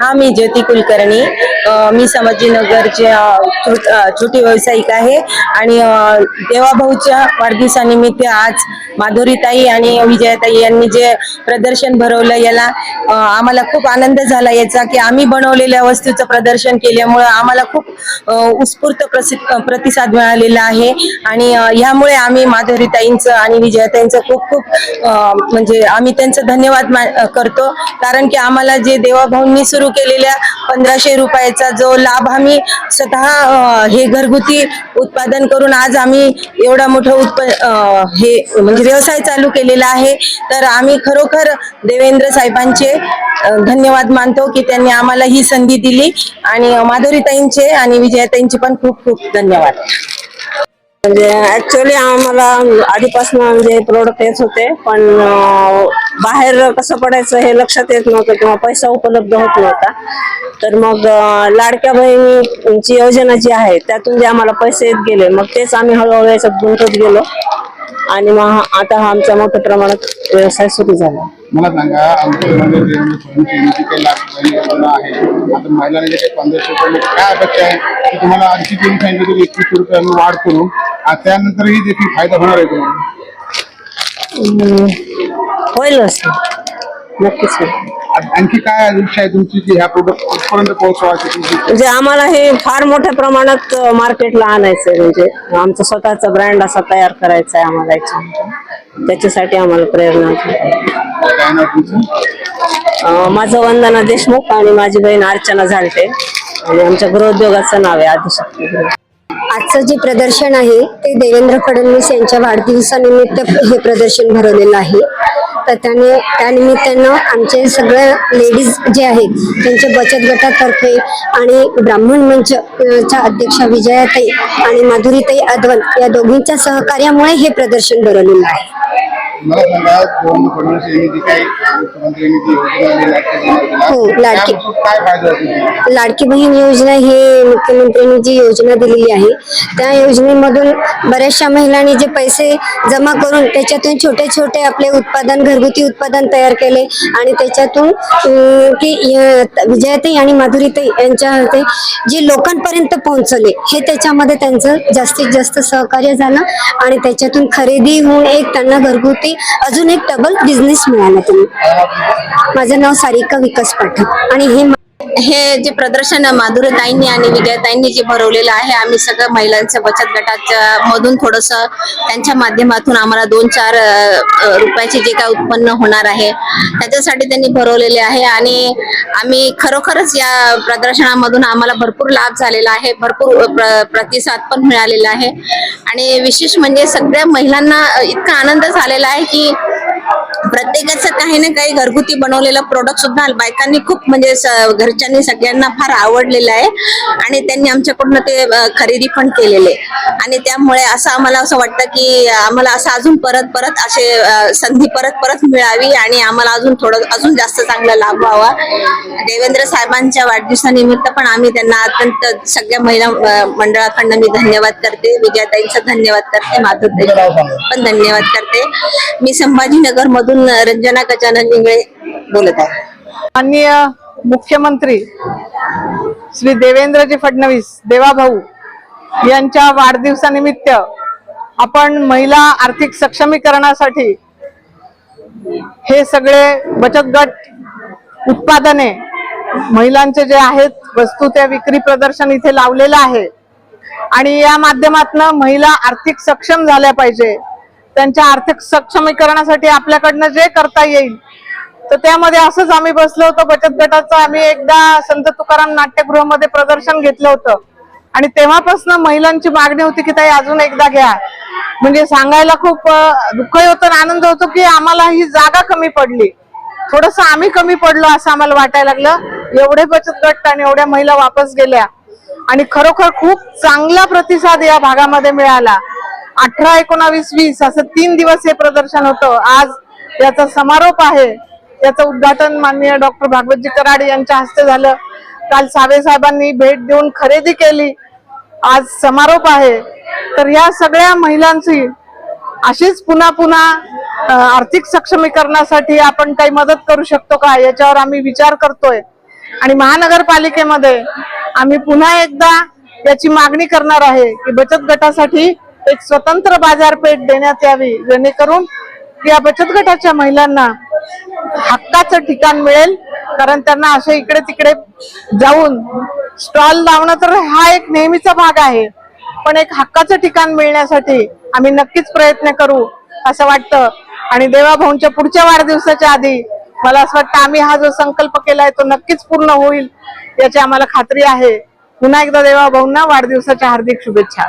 हा मी ज्योती कुलकर्णी. मी संभाजीनगरचे अ, छोटी व्यावसायिक आहे. आणि देवाभाऊच्या वाढदिवसानिमित्त आज माधुरीताई आणि विजयाताई यांनी जे प्रदर्शन भरवलं याला आम्हाला खूप आनंद झाला याचा की आम्ही बनवलेल्या वस्तूचं प्रदर्शन केल्यामुळं आम्हाला खूप उत्स्फूर्त प्रसिद्ध प्रतिसाद मिळालेला आहे. आणि ह्यामुळे आम्ही माधुरीताईंचं आणि विजयाताईंचं खूप खूप म्हणजे आम्ही त्यांचं धन्यवाद मा- करतो. कारण की आम्हाला जे देवाभाऊंनी सुरू केलेल्या पंधराशे रुपयाचा जो लाभ आम्ही स्वतः हे घरगुती उत्पादन करून आज आम्ही एवढा मोठं उत्प हे म्हणजे व्यवसाय चालू केलेला आहे. तर आम्ही खरोखर देवेंद्र साहेबांचे धन्यवाद मानतो की त्यांनी आम्हाला ही संधी दिली. आणि माधुरीताईंचे आणि विजयाताईंचे पण खूप खूप धन्यवाद. म्हणजे ऍक्च्युअली आम्हाला आधीपासून म्हणजे प्रोडक्ट येत होते पण बाहेर कसं पडायचं हे लक्षात येत नव्हतं किंवा पैसा उपलब्ध होत नव्हता. तर मग लाडक्या बहिणीची योजना जी आहे त्यातून जे आम्हाला पैसे येत गेले मग तेच आम्ही हळूहळू याच्यात गुंतत गेलो. आणि मग आता हा आमचा मोठ्या प्रमाणात व्यवसाय सुरू झाला. मला सांगा आमच्या मध्ये देवेंद्र फडणवीस यांची काही लाख रुपयांची योजना आहे आता महिलांना जे काही पंधराशे रुपये काय अपेक्षा आहे? की तुम्हाला आणखी तुम्ही सांगितलं की एकवीसशे रुपये आम्ही वाढ करू त्यानंतरही देखील फायदा होणार आहे तुम्हाला? नक्कीच होईल. आ- आणखी काय इच्छा आहे तुमची की ह्या प्रोडक्ट कुठपर्यंत पोहोचवायची तुमची म्हणजे आम्हाला हे फार मोठ्या प्रमाणात मार्केटला आणायचंय. म्हणजे आमचा स्वतःचा ब्रँड असा तयार करायचा आहे आम्हाला याच्यामध्ये. त्याच्यासाठी आम्हाला प्रेरणा आहे. काय नाव तुमचं? अं, माझं वंदना देशमुख आणि माझी बहीण अर्चना झालटे आणि आमच्या गृहोद्योगाचं नाव आहे आदिशक्ती गृह. आजचं जे प्रदर्शन आहे ते देवेंद्र फडणवीस यांच्या वाढदिवसानिमित्त हे प्रदर्शन भरवलेलं आहे. तर त्याने त्यानिमित्तानं आमचे सगळे लेडीज जे आहेत त्यांचे बचत गटातर्फे आणि ब्राह्मण मंच च्या अध्यक्षा विजयाताई आणि माधुरीताई अद्वन या दोघींच्या सहकार्यामुळे हे प्रदर्शन भरवलेलं आहे. मला सांगा देवेंद्र फडणवीस यांनी जी काही मुख्यमंत्र्यांनी जी योजना दिली लाडकी बहीण योजना, हो, लाडकी. त्यापासून काय फायदा होतो तुम्हाला? लाडकी बहीण योजना ही मुख्यमंत्र्यांनी जी योजना दिलेली आहे त्या योजनेमधून बऱ्याचशा महिलांनी जे पैसे जमा करून त्याच्यातून छोटे छोटे आपले उत्पादन घरगुती उत्पादन तयार केले आणि त्याच्यातून अं, की अं, विजयाताई आणि माधुरीताई यांच्या हस्ते जे लोकांपर्यंत पोहोचले हे त्याच्यामध्ये त्यांचं जास्तीत जास्त सहकार्य झालं आणि त्याच्यातून खरेदी होऊन एक त्यांना घरगुती अजून एक डबल बिझनेस मिळाला त्यांना माझं नाव सारिका विकास पाठक आणि हे हे जे प्रदर्शन माधुरीताईंनी आणि विजयताईंनी जे भरवलेलं आहे आम्ही सगळं महिलांच्या बचत गटाच्या मधून थोडस त्यांच्या माध्यमातून आम्हाला दोन चार रुपयाचे जे काय उत्पन्न होणार आहे त्याच्यासाठी त्यांनी भरवलेले आहे. आणि आम्ही खरोखरच या प्रदर्शनामधून आम्हाला भरपूर लाभ झालेला आहे भरपूर प्र- प्रतिसाद पण मिळालेला आहे. आणि विशेष म्हणजे सगळ्या महिलांना इतका आनंद झालेला आहे की प्रत्येकाचं काही ना काही घरगुती बनवलेलं प्रोडक्ट सुद्धा बायकांनी खूप म्हणजे घरच्यांनी सगळ्यांना फार आवडलेलं आहे. आणि त्यांनी आमच्याकडून ते खरेदी पण केलेले. आणि त्यामुळे असं आम्हाला असं वाटतं की आम्हाला असं अजून परत परत असे संधी परत परत मिळावी आणि आम्हाला अजून थोडं अजून जास्त चांगला लाभ व्हावा. देवेंद्र साहेबांच्या वाढदिवसानिमित्त पण आम्ही त्यांना अत्यंत सगळ्या महिला मंडळाकडनं मी धन्यवाद करते. विजयाताईंचा धन्यवाद करते. माधुरताई पण धन्यवाद करते. मी संभाजीनगर मधून रंजना गजानन इंगळे बोलत आहे माननीय मुख्यमंत्री श्री देवेंद्रजी फडणवीस देवाभाऊ यांच्या वाढदिवसानिमित्त आपण महिला आर्थिक सक्षमीकरणासाठी हे सगळे बचत गट उत्पादने महिलांचे जे आहेत वस्तू त्या विक्री प्रदर्शन इथे लावलेलं आहे. आणि या माध्यमातून महिला आर्थिक सक्षम झाल्या पाहिजे. त्यांच्या आर्थिक सक्षमीकरणासाठी आपल्याकडनं जे करता येईल तर त्यामध्ये असंच आम्ही बसलो होतो. बचत गटाचं आम्ही एकदा संत तुकाराम नाट्यगृहामध्ये प्रदर्शन घेतलं होतं. आणि तेव्हापासून महिलांची मागणी होती की ताई अजून एकदा घ्या. म्हणजे सांगायला खूप दुःखही होतं आणि आनंद होतो की आम्हाला ही जागा कमी पडली. थोडस आम्ही कमी पडलो असं आम्हाला वाटायला लागलं. एवढे बचत गट आणि एवढ्या महिला वापस गेल्या. आणि खरोखर खूप चांगला प्रतिसाद या भागामध्ये मिळाला. अठरा एकोणावीस वीस असं तीन दिवस हे प्रदर्शन होतं. आज याचा समारोप आहे. याचं उद्घाटन माननीय डॉक्टर भागवतजी कराड यांच्या हस्ते झालं. काल सावे साहेबांनी भेट देऊन खरेदी केली. आज समारोप आहे. तर या सगळ्या महिलांची अशीच पुन्हा पुन्हा आर्थिक सक्षमीकरणासाठी आपण काही मदत करू शकतो का? याच्यावर आम्ही विचार करतोय. आणि महानगरपालिकेमध्ये आम्ही पुन्हा एकदा याची मागणी करणार आहे की बचत गटासाठी एक स्वतंत्र बाजारपेठ देण्यात यावी जेणेकरून या बचत गटाच्या महिलांना हक्काचं ठिकाण मिळेल कारण त्यांना असे इकडे तिकडे जाऊन स्टॉल लावणं तर हा एक नेहमीचा भाग आहे. पण एक हक्काचं ठिकाण मिळण्यासाठी आम्ही नक्कीच प्रयत्न करू असं वाटतं. आणि देवाभाऊंच्या पुढच्या वाढदिवसाच्या आधी मला असं वाटतं आम्ही हा जो संकल्प केलाय तो नक्कीच पूर्ण होईल याची आम्हाला खात्री आहे. पुन्हा एकदा देवाभाऊंना वाढदिवसाच्या हार्दिक शुभेच्छा.